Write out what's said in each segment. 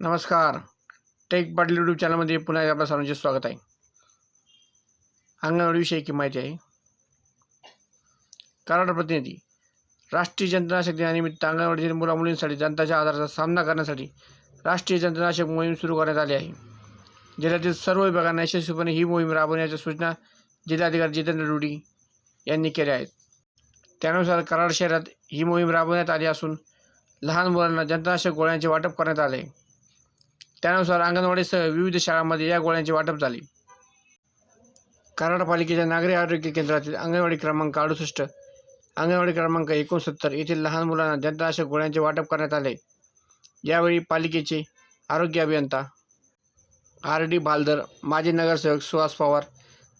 नमस्कार. Take Patil YouTube चॅनलमध्ये पुन्हा एकदा आपल्या सर्वांचे स्वागत आहे. अंगणवाडीविषयी की माहिती आहे. कराड प्रतिनिधी. राष्ट्रीय जंतनाशक दिनानिमित्त अंगणवाडीतील मुलामुलींसाठी जनताच्या आधाराचा सामना करण्यासाठी राष्ट्रीय जंतनाशक मोहीम सुरू करण्यात आली आहे. जिल्ह्यातील सर्व विभागांना यशस्वीपणे ही मोहीम राबवण्याच्या सूचना जिल्हाधिकारी जितेंद्र रुडी यांनी केल्या आहेत. त्यानुसार कराड शहरात ही मोहीम राबवण्यात आली असून लहान मुलांना जंतनाशक गोळ्यांचे वाटप करण्यात आले आहे. त्यानुसार अंगणवाडीसह विविध शाळांमध्ये या गोळ्यांचे वाटप झाले. कराड पालिकेच्या नागरी आरोग्य केंद्रातील अंगणवाडी क्रमांक अडुसष्ट अंगणवाडी क्रमांक एकोणसत्तर येथील लहान मुलांना जंतनाशक गोळ्यांचे वाटप करण्यात आले. यावेळी पालिकेचे आरोग्य अभियंता आर डी बालदर माजी नगरसेवक सुहास पवार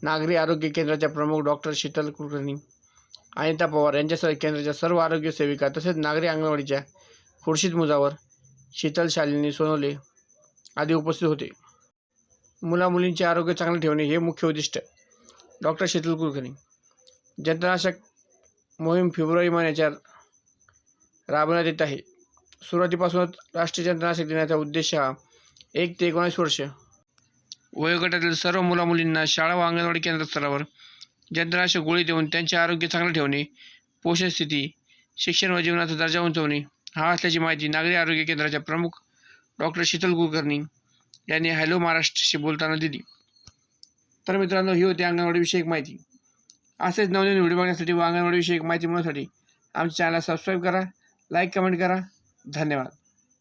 नागरी आरोग्य केंद्राच्या प्रमुख डॉक्टर शीतल कुलकर्णी अनिता पवार यांच्यासह केंद्राच्या सर्व आरोग्य सेविका तसेच नागरी अंगणवाडीच्या खुर्शीद मुजावर शीतल शालिनी सोनवले आदी उपस्थित होते. मुलामुलींचे आरोग्य चांगले ठेवणे हे मुख्य उद्दिष्ट. डॉक्टर शीतल कुलकर्णी. जंतनाशक मोहीम फेब्रुवारी महिन्याच्या राबवण्यात येत आहे. सुरुवातीपासूनच राष्ट्रीय जंतनाशक दिनाचा उद्देश हा एक ते एकोणीस वर्ष. वयोगटातील सर्व मुलामुलींना शाळा व अंगणवाडी केंद्र स्तरावर जंतनाशक गोळी देऊन त्यांचे आरोग्य चांगले ठेवणे पोषण स्थिती शिक्षण व जीवनाचा दर्जा उंचवणे हा असल्याची माहिती नागरी आरोग्य केंद्राच्या प्रमुख डॉक्टर शीतल कुलकर्णी यांनी हॅलो महाराष्ट्रशी बोलताना दिली. तर मित्रांनो ही होती अंगणवाडीविषयक माहिती. असेच नवनवीन व्हिडिओ बघण्यासाठी व अंगणवाडीविषयक माहिती मिळवण्यासाठी आमच्या चॅनलला सबस्क्राईब करा लाईक कमेंट करा. धन्यवाद.